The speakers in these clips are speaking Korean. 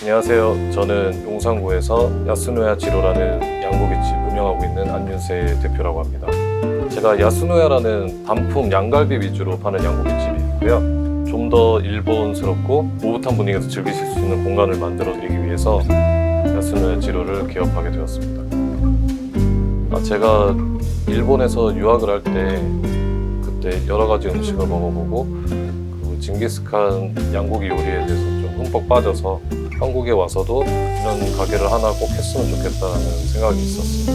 안녕하세요. 저는 용산구에서 야스노야 지로라는 양고기집 운영하고 있는 안윤세 대표라고 합니다. 제가 야스노야라는 단품 양갈비 위주로 파는 양고기집이고요. 좀 더 일본스럽고 오붓한 분위기에서 즐기실 수 있는 공간을 만들어 드리기 위해서 야스노야 지로를 개업하게 되었습니다. 아, 제가 일본에서 유학을 할 때 그때 여러 가지 음식을 먹어보고 그 징기스칸 양고기 요리에 대해서 좀 흠뻑 빠져서 한국에 와서도 이런 가게를 하나 꼭 했으면 좋겠다는 생각이 있었습니다.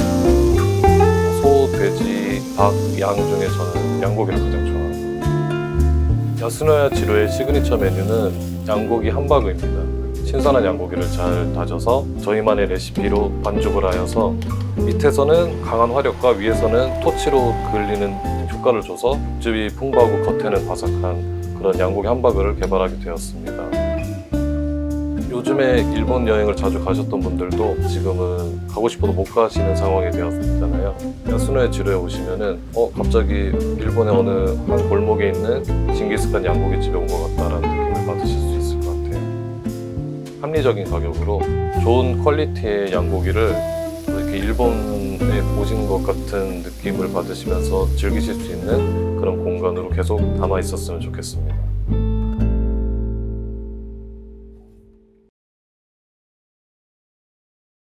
소, 돼지, 닭, 양 중에 저는 양고기를 가장 좋아합니다. 야스노야 지로의 시그니처 메뉴는 양고기 함바그입니다. 신선한 양고기를 잘 다져서 저희만의 레시피로 반죽을 하여서 밑에서는 강한 화력과 위에서는 토치로 그을리는 효과를 줘서 육즙이 풍부하고 겉에는 바삭한 그런 양고기 함바그를 개발하게 되었습니다. 요즘에 일본 여행을 자주 가셨던 분들도 지금은 가고 싶어도 못 가시는 상황이 되었잖아요. 야스노의 지로에 오시면은 어 갑자기 일본의 어느 한 골목에 있는 징기스칸 양고기 집에 온 것 같다라는 느낌을 받으실 수 있을 것 같아요. 합리적인 가격으로 좋은 퀄리티의 양고기를 이렇게 일본에 오신 것 같은 느낌을 받으시면서 즐기실 수 있는 그런 공간으로 계속 남아 있었으면 좋겠습니다.